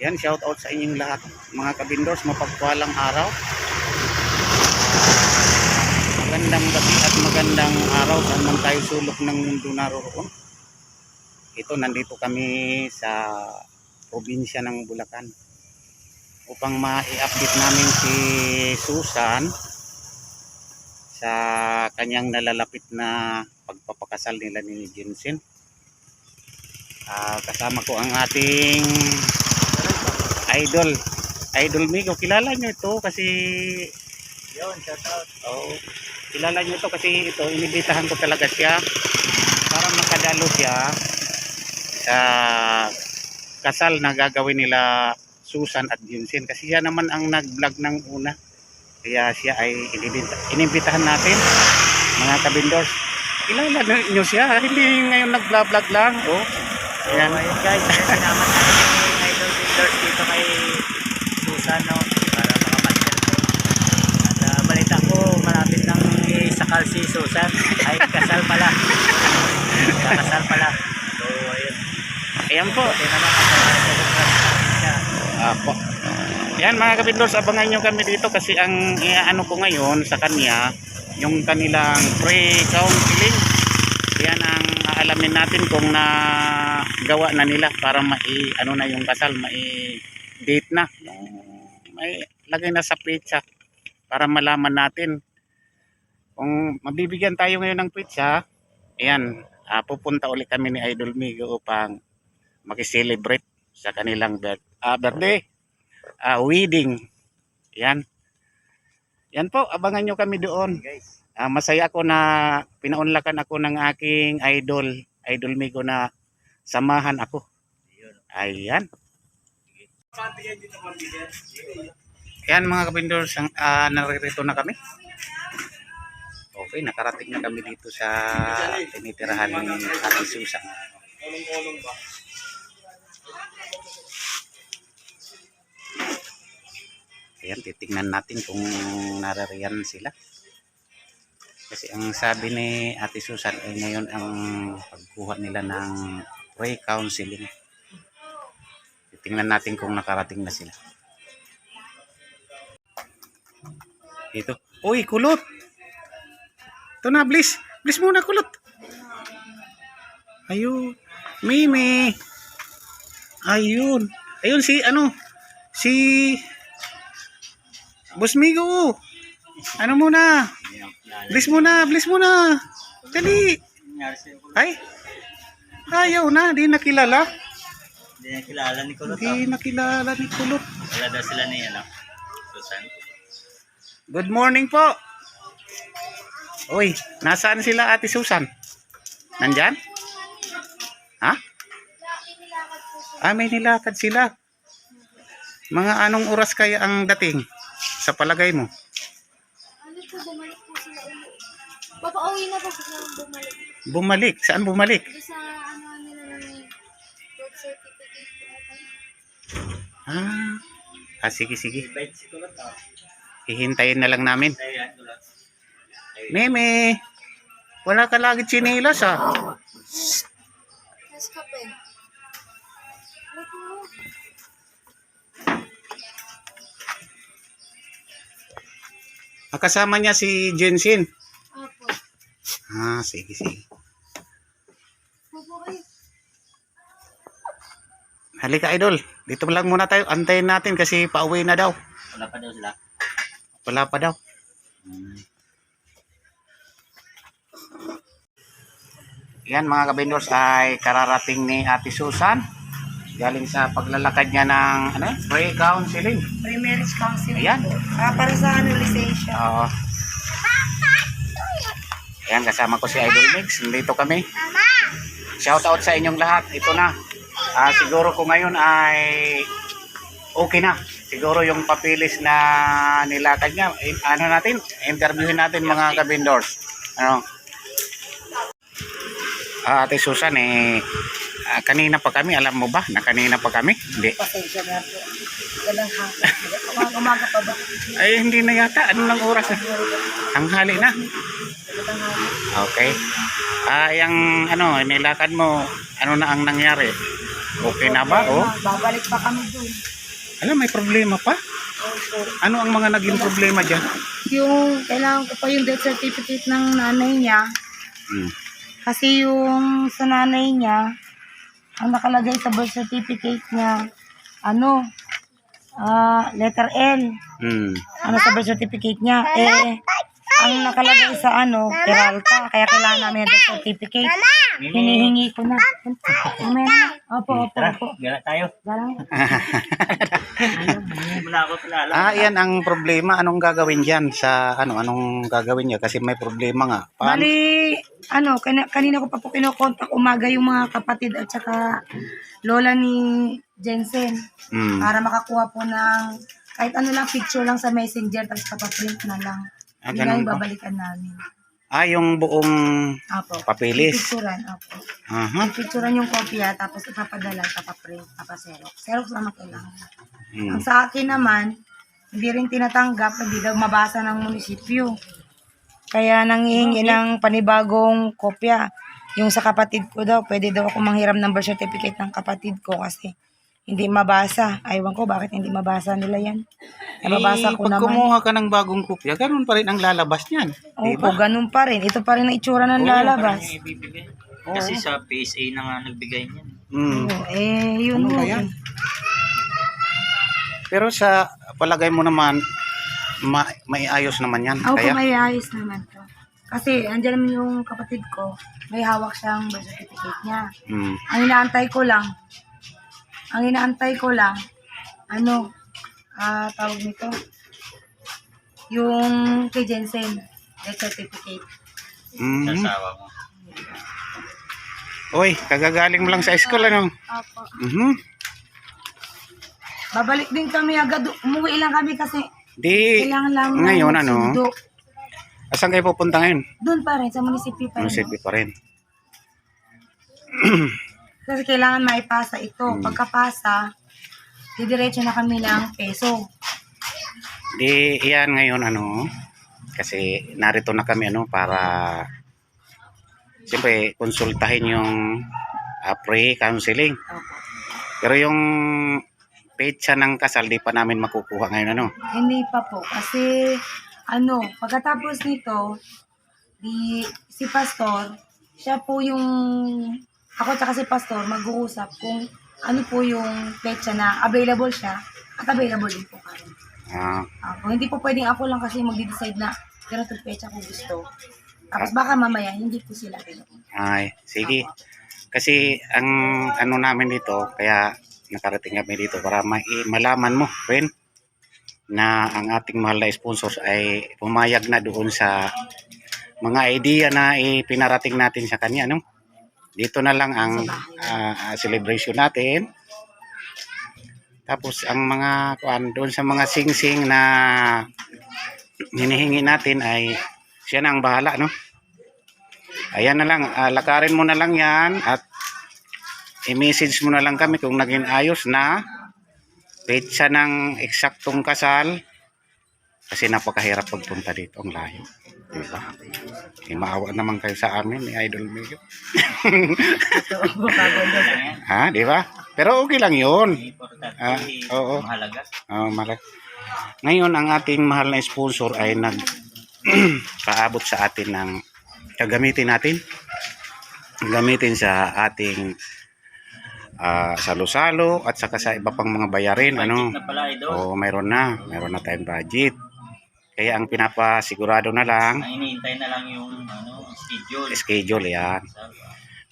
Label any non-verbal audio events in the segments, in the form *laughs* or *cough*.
Yan, shout out sa inyong lahat. Mga kabindors, mapagpalang araw. Magandang gabi at magandang araw saan man tayo sulok ng mundo naroon. Ito, nandito kami sa probinsya ng Bulacan upang ma-update namin si Susan sa kanyang nalalapit na pagpapakasal nila ni Jensen. Ah, kasama ko ang ating idol. Idol Migo, kilala nyo ito kasi Yun, shout out. oh, kilala nyo ito kasi ito inibitahan ko talaga siya. Para makadalo siya sa kasal na gagawin nila Susan at Jensen kasi siya naman ang nag-vlog ng una. Kaya siya ay inibita, inibitahan natin mga kabindors. Kilala nyo siya hindi ngayon nag-vlog lang. Oh Ayan. ayun guys, sinama natin yung Idol Builders dito kay Susan, no? Para makapasal ko. At ah, balita ko, malapit nang isakal si Susan. Ay, kasal pala. Kakasal pala. So, ayun. ayan po uh, siya. Apo. Yan mga kapindors, abangan nyo kami dito kasi ang ano ko ngayon sa kanya, yung kanilang pre-counseling. Yan ang aalamin natin kung na gawa na nila para mai ano na yung kasal, mai date na. May lagay na sa pizza para malaman natin kung mabibigyan tayo ngayon ng pizza. Ayan, ah, pupunta ulit kami ni Idol Migo upang makiselebrate sa kanilang birth, ah, birthday, ah, wedding. Yan. Yan po, abangan nyo kami doon. Ah, masaya ako na pinaunlakan ako ng aking idol, idol Migo na samahan ako. Ayan. Yan mga kapindors, ang uh, naririto na kami. Okay, nakarating na kami dito sa tinitirahan ni Ate Susan. Ayan, titignan natin kung narariyan sila. Kasi ang sabi ni Ate Susan ay ngayon ang pagkuha nila ng pre-counseling. Titingnan natin kung nakarating na sila. Ito. Uy, kulot! Ito na, bliss. Bliss muna, kulot. Ayun. Mimi. Ayun. Ayun si, ano, si Boss Migo. Ano muna? Bliss muna, bliss muna. Dali. Ay. Ayaw na, di nakilala. Hindi niya kilala ni Kulot. Di nakilala ni Kulot. Wala daw sila ni, ano, Susan. Good morning po. Uy, nasaan sila Ate Susan? Nandyan? Ha? Ah, may nilakad sila. Mga anong oras kaya ang dating sa palagay mo? Ano po, bumalik po sila ulit. Papauwi na po sila bumalik. Bumalik. Saan bumalik? Sa Ah, ah sige, sige. Hihintayin na lang namin. Meme, wala ka lagi chinilas ah. Ah, Kasama niya si Jensen. Apo. Ah, sige, sige. Kayo. Halika idol, dito lang muna tayo. Antayin natin kasi pauwi na daw. Wala pa daw sila. Wala pa daw. Yan mga kabindors ay kararating ni Ate Susan. Galing sa paglalakad niya ng ano, free counseling. Pre-marriage counseling. Ayan. Ah, para sa lisensya. Oo. Ayan, kasama ko si Idol Mix. Nandito kami. Shout out sa inyong lahat. Ito na. Ah, siguro ko ngayon ay okay na. Siguro yung papilis na nilakad niya. eh, ano natin? Interviewin natin mga kabindors. Ano? Ah, Ate Susan, eh, ah, kanina pa kami, alam mo ba na kanina pa kami? Hindi. Pasensya na po. Walang hapon. Umaga, umaga pa ba? Ay, hindi na yata. Ano lang oras na? Tanghali na. Hapon. Okay. Ah, yung ano, nilakad mo, ano na ang nangyari? Okay na ba? Oh. Babalik pa kami dun. Alam, may problema pa. Opo. Ano ang mga naging problema dyan? Yung, kailangan ko pa yung death certificate ng nanay niya. Hmm. Kasi yung sa nanay niya, ang nakalagay sa birth certificate niya, ano, ah, letter L. Hmm. Ano sa birth certificate niya. Eh, ang nakalagay sa ano, Peralta. Kaya kailangan namin ng certificate. Hinihingi ko na. Na. Opo, opo, Tara, opo. gala tayo. Mo na ako kilala. Ah, yan ang problema. Anong gagawin dyan sa, ano, anong gagawin niya? Kasi may problema nga. Paano? Bali, ano, kanina, kanina ko pa po kinokontak umaga yung mga kapatid at saka lola ni Jensen Hmm. para makakuha po ng kahit ano lang picture lang sa messenger tapos papaprint na lang. Ah, ganun ba? babalikan namin. Ah, yung buong Apo. papilis. Picturean, apo. Aha. Picturean yung kopya tapos ipapadala, papaprint, papaserok. Xerox ang kailangan. Hmm. Ang sa akin naman, hindi rin tinatanggap, hindi daw mabasa ng munisipyo. Kaya nangihingi ng panibagong kopya. Yung sa kapatid ko daw, pwede daw ako manghiram ng birth certificate ng kapatid ko kasi hindi mabasa. Aywan ko bakit hindi mabasa nila yan. Nababasa eh, ko pag naman. kumuha ka ng bagong kopya, ganun pa rin ang lalabas niyan. Opo, ganun pa rin. Ito pa rin ang itsura ng lalabas. Parang yung ibibigay. Kasi sa PSA na nga nagbigay niyan. Hmm. Oo, eh, yun Ano yan? Pero sa palagay mo naman, ma may ayos naman yan. Ako Kaya, may ayos naman to. Kasi, andyan naman yung kapatid ko, may hawak siyang birth certificate niya. hmm. Ang inaantay ko lang, ang inaantay ko lang, ano, ah, tawag nito, yung kay Jensen, death certificate. Mhm. Sasawa mo. Uy, kagagaling mo lang sa school, ano? Apo. Mhm. Babalik din kami agad, umuwi lang kami kasi Di, kailangan lang ng ngayon, ano? sundo. Asan kayo pupunta ngayon? Doon pa rin, sa munisipyo pa rin. Munisipyo pa rin. *clears throat* Kasi kailangan maipasa ito. Hmm. Pagkapasa, didiretso na kami ng peso. Di, yan ngayon, ano, kasi narito na kami, ano, para, siyempre, konsultahin yung ah, pre-counseling. Opo. Pero yung petsa ng kasal, di pa namin makukuha ngayon, ano? Hindi pa po. Kasi, ano, pagkatapos nito, di, si Pastor, siya po yung, ako tsaka si Pastor, mag-uusap kung ano po yung petsa na available siya at available din po kami. Ah, Ako, hindi po pwedeng ako lang kasi magde-decide na ganito petsa ko gusto. Tapos baka mamaya, hindi po sila rin. ay, sige. Kasi ang ano namin dito, kaya nakarating kami dito para ma- malaman mo, friend, na ang ating mahal na sponsors ay pumayag na doon sa mga idea na ipinarating natin sa kanya, no? Dito na lang ang ah, celebration natin. Tapos ang mga kuan doon sa mga sing-sing na hinihingi natin ay siya na ang bahala, no? Ayan na lang, ah, lakarin mo na lang yan at i-message mo na lang kami kung naging ayos na petsa ng eksaktong kasal kasi napakahirap pagpunta dito ang layo. Diba? Eh, maawa naman kayo sa amin ni Idol Mayo. *laughs* ha, di ba? Pero okay lang yun. Ah, oo. mahalaga. Oh, malak. Ngayon, ang ating mahal na sponsor ay nag *clears throat* paabot sa atin ng gagamitin natin. Gamitin sa ating ah, salo-salo at saka sa iba pang mga bayarin. Ano? Budget na pala, idol. Oo, mayroon na. Mayroon na tayong budget. Kaya ang pinapasigurado na lang, Ang hinihintay na lang yung ano, schedule. schedule yan.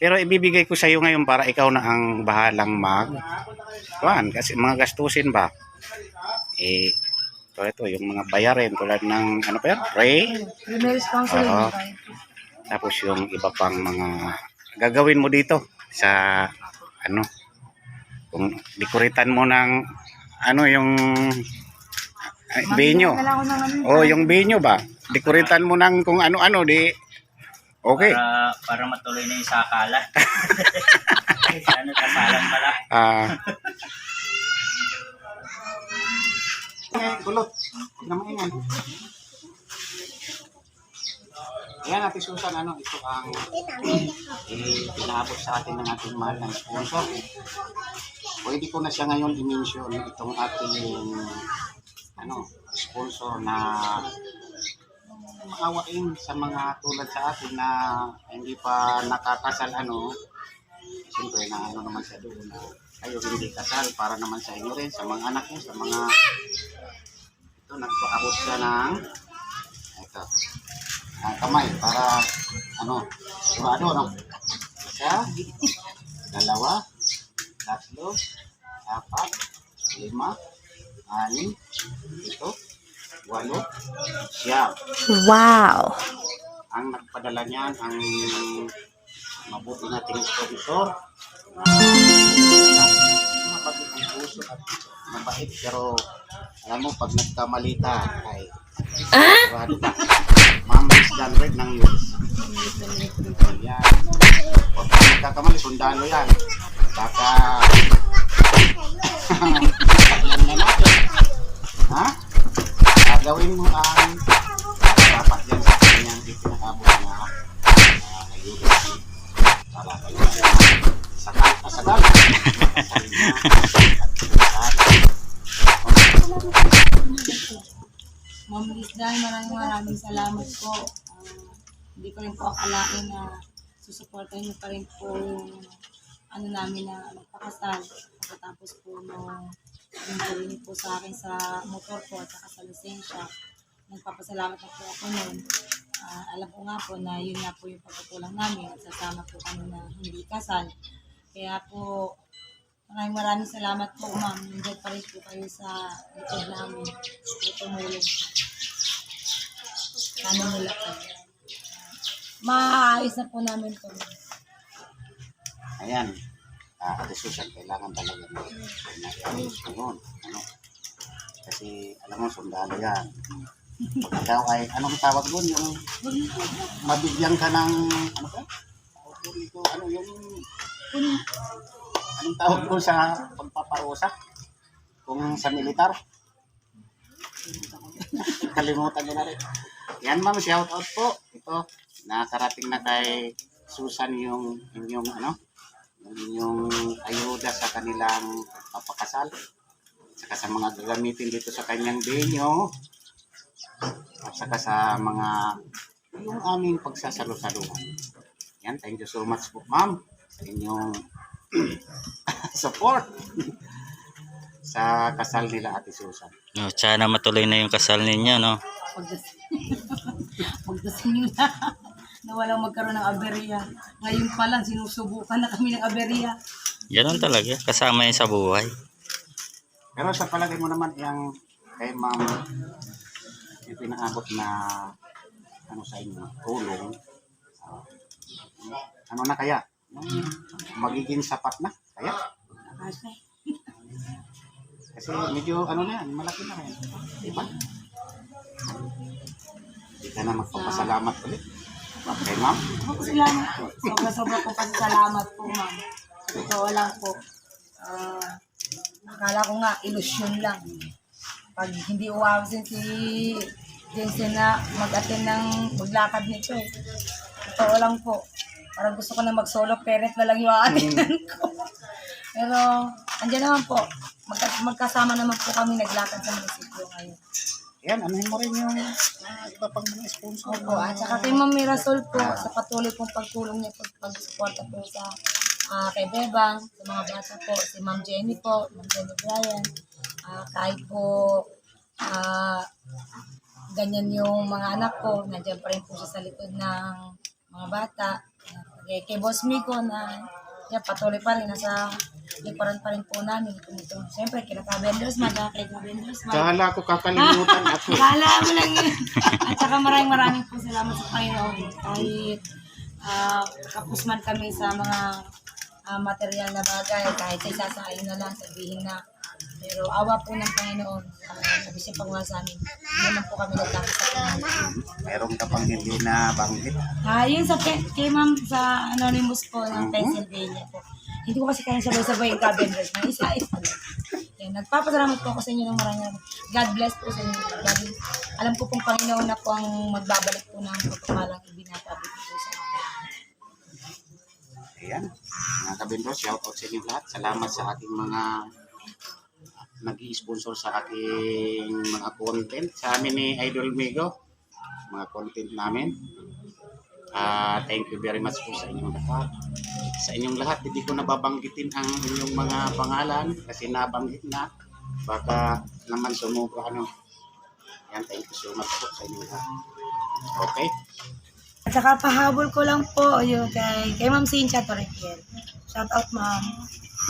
Pero ibibigay ko sa iyo ngayon para ikaw na ang bahalang mag kuan kasi mga gastusin ba eh ito, ito yung mga bayarin tulad ng ano pa yan pray. Oo. tapos yung iba pang mga gagawin mo dito sa ano kung dekoritan mo ng ano yung ay, venue ng oh yung venue ba dekoritan mo ng kung ano-ano di okay Para, para matuloy na yung sakala. *laughs* ano, kasalan pala. Ah. Kulot. Naman yan. Ayan, Ate Susan, ano, ito ang pinabot sa atin ng ating mahal na sponsor. Pwede ko na siya ngayon i-mention itong ating ano, sponsor na maawain sa mga tulad sa atin na hindi pa nakakasal ano. Siyempre na ano naman siya doon na kayo hindi kasal para naman sa inyo rin sa mga anak niyo sa mga ito nagpaabot siya ng ito. Ang kamay para ano sigurado no isa *laughs* dalawa tatlo apat lima anim ito walo siyam Wow! ang nagpadala niyan ang mabuti nating sponsor mabait ang puso at mabait pero alam mo pag nagkamalita ay sigurado ka. Ma'am is done right ng US yan pag nagkakamali sundalo yan. Baka *laughs* ha gagawin mo ang dapat yan sa kanyang ipinakabot na uh, ayuda para kayo sakal kasagal Ma'am Lisdan, maraming maraming salamat po. Ah, hindi ko rin po akalain na susuportahin niyo pa rin po yung ano namin na magpakasal. Pagkatapos po nung yung po sa akin sa motor ko at saka sa lisensya. Nagpapasalamat na po ako noon. Ah, alam ko nga po na yun nga po yung pagkukulang namin at sasama po kami na hindi kasal. Kaya po, maraming maraming salamat po ma'am. Nandiyan pa rin po kayo sa likod namin. At tumulong. Sana nila po. Maayos na po namin po. ayan uh, Ate Susan kailangan talaga na yun ano? Kasi alam mo sundalo yan. Ikaw ay anong tawag doon yung mabigyan ka ng ano ba? Tawag ito ano yung anong tawag doon sa pagpaparusa? Kung sa militar? *laughs* Kalimutan ko na rin. Yan ma'am shout out po. Ito nakarating na kay Susan yung inyong ano yung inyong ayuda sa kanilang papakasal saka sa mga gagamitin dito sa kanyang venue at saka sa mga yung aming pagsasalo-saluhan. Yan, thank you so much po ma'am sa inyong *clears throat* support *laughs* sa kasal nila Ate Susan. No, sana matuloy na yung kasal ninyo, no? Pagdating, *laughs* pagdating na na walang magkaroon ng aberya. Ngayon pa lang sinusubukan na kami ng aberya. Ganun talaga, kasama yun sa buhay. Pero sa palagay mo naman yung kay ma'am yung pinaabot na ano sa inyo, tulong, ah, ano na kaya? Magiging sapat na kaya? Kasi, Kasi medyo ano na yan, malaki na rin. Diba? Hindi ka na magpapasalamat ulit. Kay ma'am? salamat po. Sobra-sobra po kasi salamat po, ma'am. Totoo lang po. Ah, akala ko nga, ilusyon lang. Pag hindi uwawasin si Jensen na mag-attend ng maglakad nito eh. Totoo lang po. Parang gusto ko na mag-solo parent na lang yung aatingan ko. *laughs* Pero, andyan naman po. Magka- magkasama naman po kami naglakad sa munisipyo ngayon. Yan, anuhin mo rin yung ah, iba pang mga sponsor. Opo, at saka kay Ma'am Mirasol po sa patuloy pong pagtulong niya po pag-suporta po sa ah, kay Bebang, sa mga bata po, si Ma'am Jenny po, Ma'am Jenny Bryan, ah, kahit po ah, ganyan yung mga anak ko, nandiyan pa rin po siya sa likod ng mga bata. Kay, kay Boss Miko na yan, patuloy pa rin, nasa likuran pa rin po namin. Ito, Siyempre, kila Kabenders, mga kay Kabenders, mga Kala ko kakalimutan *laughs* ako. Kala mo lang yun. At saka maraming maraming po salamat sa Panginoon. Kahit uh, kapos man kami sa mga ah, material na bagay, kahit sa isasain na lang, sabihin na. Pero awa po ng Panginoon, uh, sabi siya pang sa amin, hindi naman po kami nagtapos sa Panginoon. Meron ka pang hindi na banggit. Ah, yun sa pe- kay ma'am sa Anonymous po ng Pennsylvania po. Hindi ko kasi kaya sabay-sabay yung cabinets na isa-isa. Yan, nagpapasalamat po ako sa inyo ng maraming. God bless po sa inyo. God, alam ko pong Panginoon na po ang magbabalik po ng pagpapalang ibinatabit po sa inyo. Ayan, mga kabinro, shout out sa inyo lahat. Salamat sa ating mga nag sponsor sa ating mga content. Sa amin ni Idol Migo, mga content namin. Ah, thank you very much po sa inyong lahat. Sa inyong lahat, hindi ko nababanggitin ang inyong mga pangalan kasi nabanggit na. Baka naman sumubra ano. Yan, thank you so much po sa inyong lahat. Okay? At saka pahabol ko lang po yun kay, kay Ma'am Cynthia Torrequiel. Shout out, Ma'am.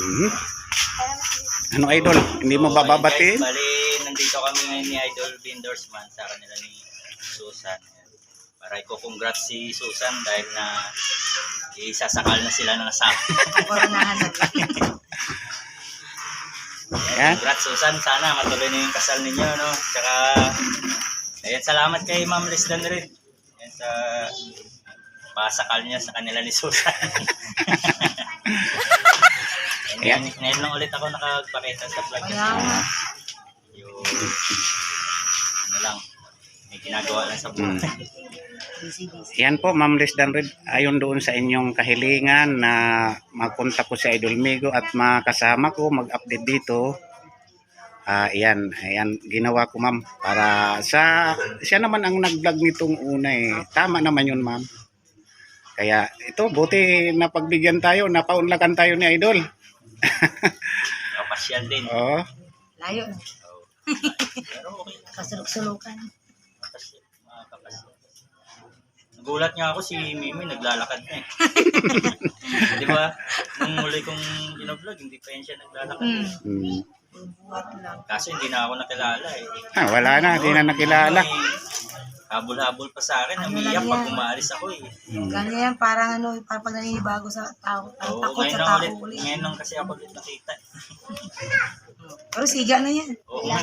Mhm. Ano idol? Hindi mo bababatiin? Bali, nandito kami ngayon ni Idol Vendors man sa kanila ni Susan. Ayan. Para ko-congrats si Susan dahil na isasakal na sila ng asawa. Koronahan natin. Yan. Congrats Susan, sana matuloy na yung kasal ninyo, no? Tsaka, ayan, salamat kay Ma'am Lisdan rin. Ayan, sa pasakal niya sa kanila ni Susan. *laughs* Ayan. Ayan, ngayon lang ulit ako nakagpakita sa vlog kasi Kaya, yung ano lang, may ginagawa lang sa buhay. busy. *laughs* Yan po, Ma'am Liz Danred, ayon doon sa inyong kahilingan na magpunta ko sa Idol Migo at makasama ko mag-update dito. Ah, yan, ayan, ginawa ko ma'am para sa siya naman ang nag-vlog nitong una eh. Tama naman yun, ma'am. Kaya ito, buti na pagbigyan tayo, napaunlakan tayo ni Idol. Kapasyal din. Oo. Layo na. Pero okay. *laughs* Kasulok-sulukan. Kasi, mga kapasyal. Nagulat nga ako si Mimi naglalakad na eh. *laughs* Di ba? Nung muli kong binoblog, hindi pa yan siya naglalakad. Buhat lang. Kaso hindi na ako nakilala eh. Ah, wala na, di na nakilala. Ano eh, Habol-habol pa sa akin, Ano namiyak lang pag umalis ako eh. Hmm. Ganyan, parang ano, parang pag naninibago sa tao. Ang Oo, takot ngayon sa lang tao ulit, ulit. ngayon lang kasi ako ulit nakita. *laughs* Pero siga na yan. Oo nga.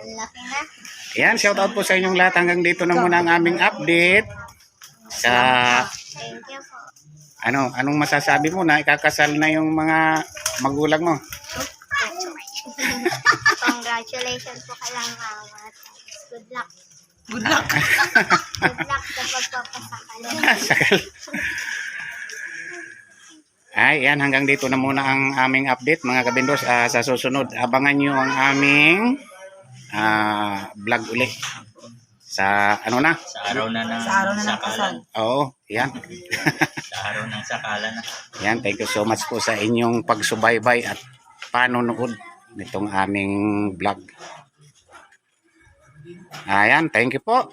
Ang laki na. Yan, shout out po sa inyong lahat. Hanggang dito na muna ang aming update. Sa Thank you po. ano, anong masasabi mo na ikakasal na yung mga magulang mo? Congratulations po kay lang mama. Good luck. Good luck. Good luck sa pagpapasakal. Sakal. *laughs* Ay, yan, hanggang dito na muna ang aming update mga kabindos. Ah, sa susunod, abangan nyo ang aming ah, vlog uli. Sa ano na? Sa araw na ng Sa araw na ng sakalan. Oo, yan. *laughs* Sa araw ng sakalan na. Yan, thank you so much po sa inyong pagsubaybay at panonood nitong aming vlog. Ayan, thank you po.